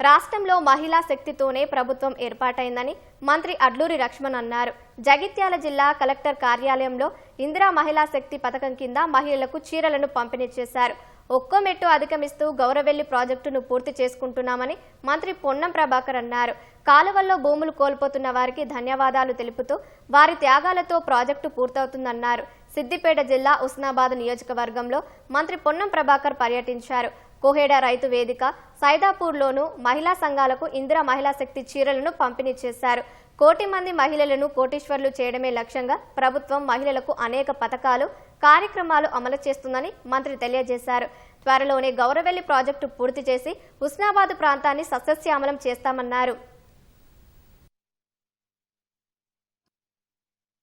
రాష్ట్రంలో మహిళా శక్తితోనే ప్రభుత్వం ఏర్పాటైందని మంత్రి అడ్లూరి లక్ష్మణ్ అన్నారు. జగిత్యాల జిల్లా కలెక్టర్ కార్యాలయంలో ఇందిరా మహిళా శక్తి పథకం కింద మహిళలకు చీరలను పంపిణీ చేశారు. ఒక్కో మెట్టు అధిగమిస్తూ గౌరవెల్లి ప్రాజెక్టును పూర్తి చేసుకుంటున్నామని మంత్రి పొన్నం ప్రభాకర్ అన్నారు. కాలువల్లో భూములు కోల్పోతున్న వారికి ధన్యవాదాలు తెలుపుతూ వారి త్యాగాలతో ప్రాజెక్టు పూర్తవుతుందన్నారు. సిద్దిపేట జిల్లా ఉస్నాబాద్ నియోజకవర్గంలో మంత్రి పొన్నం ప్రభాకర్ పర్యటించారు. కోహేడ రైతు వేదిక సైదాపూర్లోను మహిళా సంఘాలకు ఇందిరా మహిళా శక్తి చీరలను పంపిణీ చేశారు. కోటి మంది మహిళలను కోటీశ్వర్లు చేయడమే లక్ష్యంగా ప్రభుత్వం మహిళలకు అనేక పథకాలు కార్యక్రమాలు అమలు చేస్తుందని మంత్రి తెలియజేశారు. త్వరలోనే గౌరవెల్లి ప్రాజెక్టు పూర్తి చేసి హుస్నాబాద్ ప్రాంతాన్ని సస్యశ్యామలం చేస్తామన్నారు.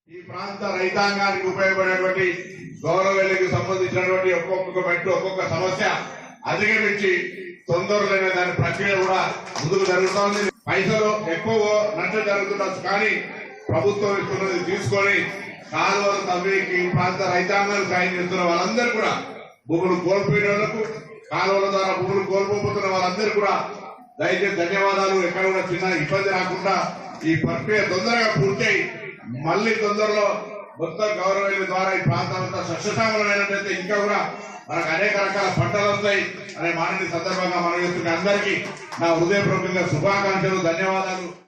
ఈ ప్రాంత రైతాంగానికి ఉపయోగపడేటువంటి గౌరవెల్లికి సంబంధించినటువంటి ఒక్కొక్క ఒక్కొక్క సమస్య. అధిగమించి తొందరలోనే దాని ప్రక్రియ కూడా ముందుకు జరుగుతోంది. పైసలు ఎక్కువ నష్టం జరుగుతుండొచ్చు కానీ ప్రభుత్వం ఇస్తున్నది తీసుకొని కాలువలు తవ్వి ఈ ప్రాంత రైతాంగాలు సాయం చేస్తున్న వాళ్ళందరూ కూడా భూములు కోల్పోయిన వాళ్ళకు కాలువల ద్వారా భూములు కోల్పోతున్న వాళ్ళందరూ కూడా దయచేసి ధన్యవాదాలు. ఎక్కడ కూడా చిన్న ఇబ్బంది రాకుండా ఈ ప్రక్రియ తొందరగా పూర్తయి మళ్ళీ తొందరలో మొత్తం గౌరవం ద్వారా ఈ ప్రాంతం అంతా సస్యశ్యామలమైనట్లయితే ఇంకా కూడా మనకు అనేక రకాల పంటలు వస్తాయి. అనే మాటని సందర్భంగా మనం అందరికీ నా హృదయపూర్వకంగా శుభాకాంక్షలు ధన్యవాదాలు.